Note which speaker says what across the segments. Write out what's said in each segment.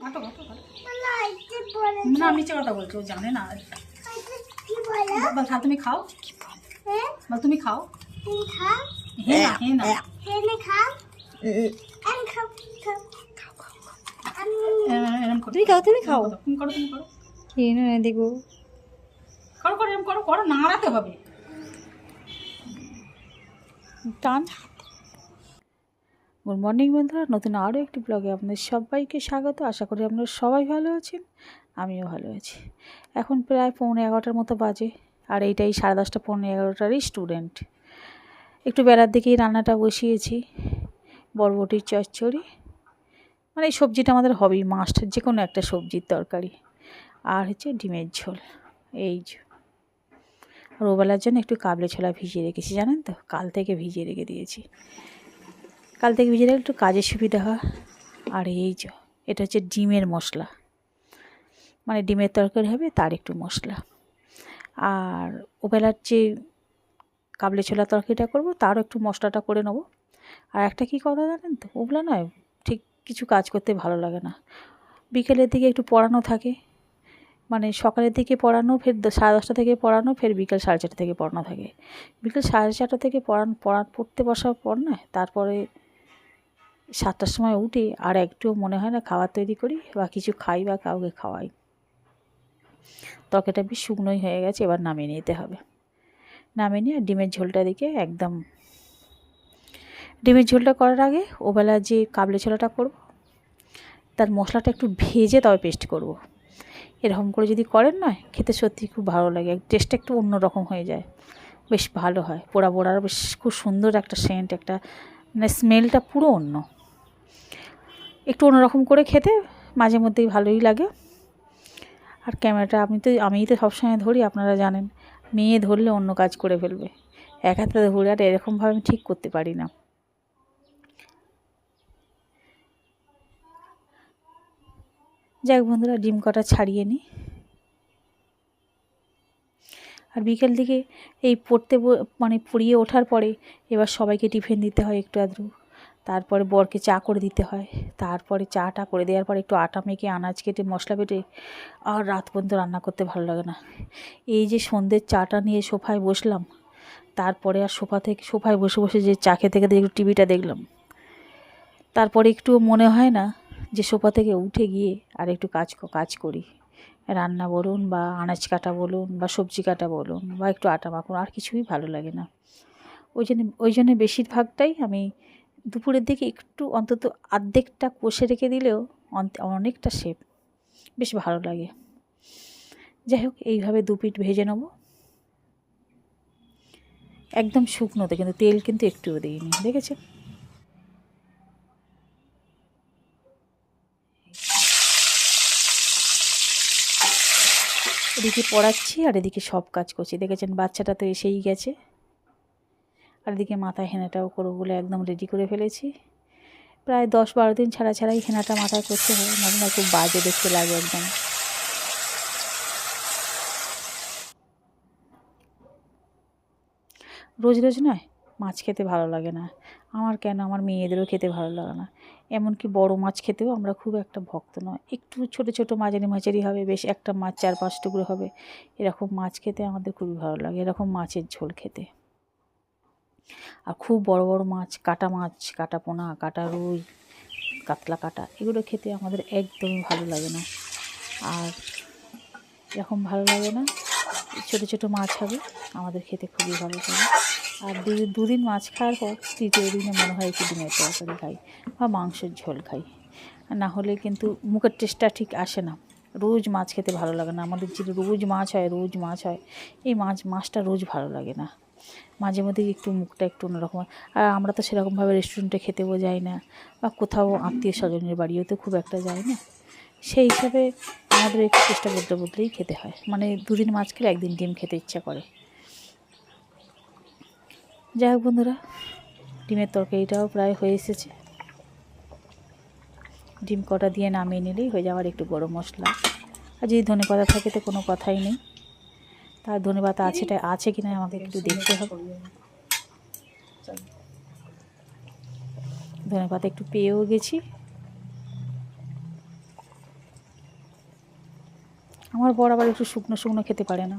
Speaker 1: ঘাটো
Speaker 2: না
Speaker 1: নিচে কথা বলছি ও জানে না।
Speaker 2: এতে বল?
Speaker 1: খা তুমি খাও?
Speaker 2: হ্যাঁ?
Speaker 1: বল তুমি খাও?
Speaker 2: তুমি
Speaker 1: হে না হে না।
Speaker 2: খাও? আমি খাও খাও। আমি
Speaker 1: এ- এরম করো।
Speaker 3: তুমি খাও তুমি খাও।
Speaker 1: তুমি করো তুমি করো।
Speaker 3: খেয়ে না দেখো।
Speaker 1: করো করো এরম করো করো নাড়াতে হবে।
Speaker 3: টান। গুড মর্নিং বন্ধুরা, নতুন আরও একটি ব্লগে আপনাদের সবাইকে স্বাগত। আশা করি আপনারা সবাই ভালো আছেন, আমিও ভালো আছি। এখন প্রায় পৌনে এগারোটার মতো বাজে, আর এইটাই সাড়ে দশটা, পৌনে এগারোটারই স্টুডেন্ট। একটু বেলার দিকেই রান্নাটা বসিয়েছি, বরবটির চচ্চড়ি। মানে এই সবজিটা আমাদের হবি মাস্ট যে কোনো একটা সবজির তরকারি। আর হচ্ছে ডিমের ঝোল, এই আর জন্য একটু কাবলে ছোলা ভিজিয়ে রেখেছি, জানেন তো? কাল থেকে ভিজিয়ে রেখে দিয়েছি। কাল থেকে ভিজিয়ে রাখলে একটু কাজের সুবিধা হয়। আর এই যে, এটা হচ্ছে ডিমের মশলা। মানে ডিমের তরকারি হবে, তার একটু মশলা। আর ওবেলার যে কাবলে ছোলা তরকারিটা করব তারও একটু মশলাটা করে নেব। আর একটা কী কথা জানেন তো ওগুলো নয়, ঠিক কিছু কাজ করতে ভালো লাগে না। বিকেলের দিকে একটু পড়ানো থাকে। মানে সকালের দিকে পড়ানো, ফের সাড়ে দশটা থেকে পড়ানো, ফের বিকেল সাড়ে চারটা থেকে পড়ানো থাকে। বিকেল সাড়ে চারটা থেকে পড়ান পড়া পড়তে বসার পর না তারপরে সাতটার সময় উঠে, আর একটুও মনে হয় না খাবার তৈরি করি বা কিছু খাই বা কাউকে খাওয়াই। তরকারিটা বেশ শুকনোই হয়ে গেছে, এবার নামিয়ে নিতে হবে। নামিয়ে নিয়ে ডিমের ঝোলটা দিকে একদম, ডিমের ঝোলটা করার আগে ওবেলা যে কাবলি ছোলাটা করব, তার মশলাটা একটু ভেজে তবে পেস্ট করব। এরকম করে যদি করেন না, খেতে সত্যি খুব ভালো লাগে, টেস্টটা একটু অন্যরকম হয়ে যায়। বেশ ভালো হয়, পোড়া পোড়ার বেশ খুব সুন্দর একটা সেন্ট, একটা মানে স্মেলটা পুরো অন্য। একটু অন্যরকম করে খেতে মাঝে মধ্যেই ভালোই লাগে। আর ক্যামেরাটা আমি তো, আমিই তো সবসময় ধরি, আপনারা জানেন। মেয়ে ধরলে অন্য কাজ করে ফেলবে। এক হাতে ধরে আর এরকমভাবে আমি ঠিক করতে পারি না। যাক বন্ধুরা, ডিম কটা ছাড়িয়ে নিই। আর বিকেল দিকে এই পড়তে মানে পড়িয়ে ওঠার পরে এবার সবাইকে টিফিন দিতে হয় একটু আধটু। তারপরে বরকে চা করে দিতে হয়। তারপরে চাটা করে দেওয়ার পরে একটু আটা মেখে, আনাজ কেটে, মশলা বেটে আর রাত পর্যন্ত রান্না করতে ভালো লাগে না। এই যে সন্ধ্যের চাটা নিয়ে সোফায় বসলাম, তারপরে আর সোফা থেকে, সোফায় বসে বসে যে চা খেতে খেতে একটু টিভিটা দেখলাম। তারপরে একটু মনে হয় না যে সোফা থেকে উঠে গিয়ে আর একটু কাজ কাজ করি। রান্না বলুন বা আনাজ কাটা বলুন বা সবজি কাটা বলুন বা একটু আটা মাখুন, আর কিছুই ভালো লাগে না। ওই জন্য ওই জন্য বেশিরভাগটাই আমি দুপুরের দিকে একটু অন্তত আর্ধেকটা কষে রেখে দিলেও অনেকটা শেপ। বেশ ভালো লাগে। যাই হোক, এইভাবে দু পিঠ ভেজে নেব। একদম শুকনোতে, কিন্তু তেল কিন্তু একটুও দিইনি, দেখেছেন? এদিকে পড়াচ্ছি আর এদিকে সব কাজ করছি। দেখেছেন? বাচ্চাটা তো এসেই গেছে। আর এদিকে মাথায় হেনাটাও করব বলে একদম রেডি করে ফেলেছি। প্রায় দশ বারো দিন ছাড়া ছাড়াই হেনাটা মাথায় করতে হয় না খুব বাজে দেখতে লাগে একদম। রোজ রোজ নয়, মাছ খেতে ভালো লাগে না। আমার কেন? আমার মেয়েদেরও খেতে ভালো লাগে না। এমনকি বড় মাছ খেতেও আমরা খুব একটা ভক্ত নয়। একটু ছোট ছোট মাঝারি মাঝারি হবে, বেশ একটা মাছ চার পাঁচ টুকরো হবে। এরকম মাছ খেতে আমাদের খুবই ভালো লাগে, এরকম মাছের ঝোল খেতে। আর খুব বড় বড় মাছ, কাটা মাছ, কাটা পোনা, কাটা রুই, কাতলা কাটা, এগুলো খেতে আমাদের একদমই ভালো লাগে না। আর এরকম ভালো লাগে না, ছোট ছোট মাছ হবে, আমাদের খেতে খুবই ভালো লাগে। আর দুদিন মাছ খাওয়ার পর তৃতীয় দিনে মনে হয় একটু ডিমের তরকারি খাই বা মাংসের ঝোল খাই। না হলে কিন্তু মুখের টেস্টটা ঠিক আসে না। রোজ মাছ খেতে ভালো লাগে না। আমাদের যে রোজ মাছ হয়, রোজ মাছ হয়, এই মাছ, মাছটা রোজ ভালো লাগে না। মাঝে মধ্যে একটু মুখটা একটু অন্যরকম। আর আমরা তো সেরকমভাবে রেস্টুরেন্টে খেতেও যাই না বা কোথাও আত্মীয় স্বজনের বাড়িও তো খুব একটা যাই না। সেই হিসাবে আমাদের একটু চেষ্টা বদলে বদলেই খেতে হয়। মানে দুদিন মাছ খেলে একদিন ডিম খেতে ইচ্ছা করে। যাই হোক বন্ধুরা, ডিমের তরকারিটাও প্রায় হয়ে এসেছে। ডিম কটা দিয়ে নামিয়ে নিলেই হয়ে যাওয়ার একটু গরম মশলা। আর যদি ধনে পাতা থাকে তো কোনো কথাই নেই। তার ধনে পাতা আছে আছে কিনা আমাকে একটু দেখতে হবে। ধনে পাতা একটু পেয়েও গেছি। আমার বর আবার একটু শুকনো শুকনো খেতে পারে না।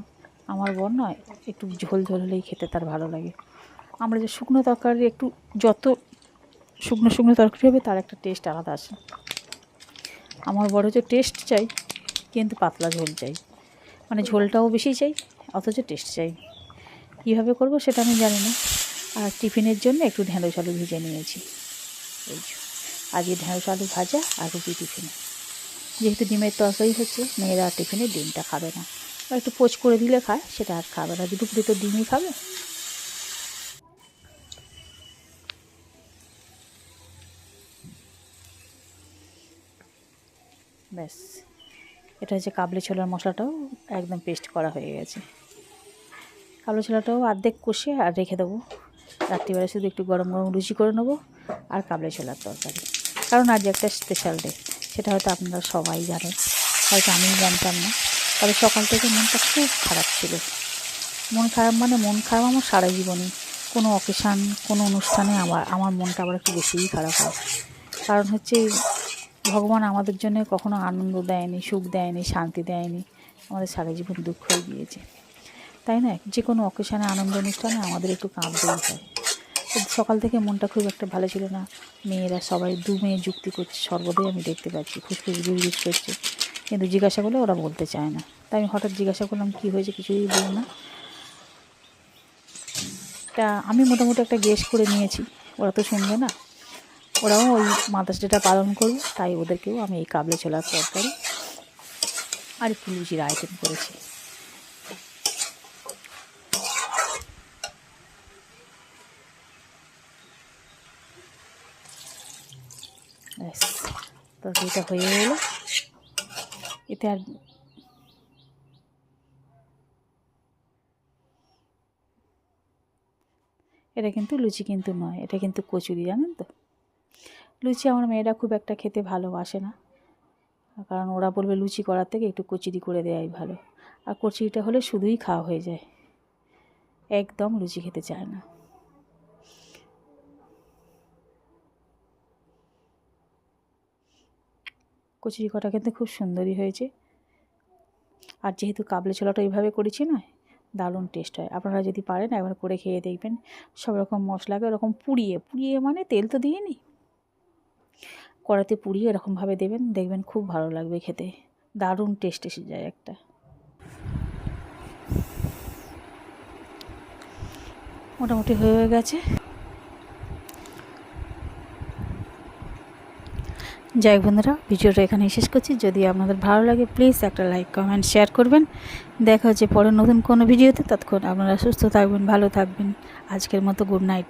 Speaker 3: আমার বর নয় একটু ঝোল ঝোল হলেই খেতে তার ভালো লাগে। আমরা যে শুকনো তরকারি একটু যত শুকনো শুকনো তরকারি হবে তার একটা টেস্ট আলাদা আসে আমার বড় যে টেস্ট চাই, কিন্তু পাতলা ঝোল চাই। মানে ঝোলটাও বেশি চাই অথচ টেস্ট চাই। কীভাবে করব সেটা আমি জানি না। আর টিফিনের জন্য একটু ঢেঁড়স আলু ভেজে নিয়েছি। এই। আজকে আলু ভাজা আর রুটি টিফিনে। যেহেতু ডিমের তরকারি হচ্ছে, মেয়েরা টিফিনে ডিমটা খাবে না। একটু পোচ করে দিলে খায়, সেটা আর খাবে না। দুপুরে তো ডিমই খাবে। ব্যাস। এটা হচ্ছে কাবলি ছোলার মশলাটাও একদম পেস্ট করা হয়ে গেছে। কালো ছোলাটাও অর্ধেক কষে আর রেখে দেবো। রাত্রিবেলা শুধু একটু গরম গরম লুচি করে নেব আর কাবলি ছোলার তরকারি। কারণ আজ একটা স্পেশাল ডে সেটা হয়তো আপনারা সবাই জানেন, হয়তো আমিই জানতাম না। তবে সকাল থেকে মনটা খুব খারাপ ছিল। মন খারাপ মানে মন খারাপ আমার সারা জীবনে। কোনো অকেশান কোনো অনুষ্ঠানে আমার আমার মনটা আবার একটু বেশিই খারাপ হয়। কারণ হচ্ছে ভগবান আমাদের জন্য কখনো আনন্দ দেয়নি, সুখ দেয়নি, শান্তি দেয়নি। আমাদের সারা জীবন দুঃখই দিয়েছে তাই না? যে কোনো অকেশানে, আনন্দ অনুষ্ঠানে আমাদের একটু কাঁদতেই হয়। সকাল থেকে মনটা খুব একটা ভালো ছিল না। মেয়েরা সবাই দু মেয়ে যুক্তি করছে, সর্বদাই আমি দেখতে পাচ্ছি, ফুসফুস গুজগুজ করছে। কিন্তু জিজ্ঞাসা করলে ওরা বলতে চায় না। তাই আমি হঠাৎ জিজ্ঞাসা করলাম, কী হয়েছে? কিছুই বল না। তা আমি মোটামুটি একটা গেস করে নিয়েছি। ওরা তো শুনবে না। ওরাও ওই ডেটা পালন করবে তাই ওদেরকেও আমি এই কাবলে ছোলার তরকারি আর একটু লুচির আইটেম করেছি তরকারিটা হয়ে গেলো। এতে আর এটা কিন্তু লুচি কিন্তু নয়, এটা কিন্তু কচুরি, জানেন তো? লুচি আমার মেয়েরা খুব একটা খেতে ভালোবাসে না। কারণ ওরা বলবে লুচি করার থেকে একটু কচুরি করে দেওয়াই ভালো। আর কচুরিটা হলে শুধুই খাওয়া হয়ে যায়। একদম লুচি খেতে চায় না। কচুরি কটা কিন্তু খুব সুন্দরই হয়েছে। আর যেহেতু কাবলে ছোলাটা এইভাবে করেছি না, দারুণ টেস্ট হয়। আপনারা যদি পারেন একবার করে খেয়ে দেখবেন। সব রকম মশলাকে ওরকম পুড়িয়ে পুড়িয়ে মানে তেল তো দিয়ে নি কড়াতে পুড়িয়ে এরকমভাবে দেবেন, দেখবেন খুব ভালো লাগবে খেতে। দারুণ টেস্ট এসে যায় একটা। মোটামুটি হয়ে গেছে। যাই বন্ধুরা, ভিডিওটা এখানে শেষ করছি। যদি আপনাদের ভালো লাগে প্লিজ একটা লাইক কমেন্ট শেয়ার করবেন। দেখা হচ্ছে পরে নতুন কোনো ভিডিওতে। ততক্ষণ আপনারা সুস্থ থাকবেন, ভালো থাকবেন। আজকের মতো গুড নাইট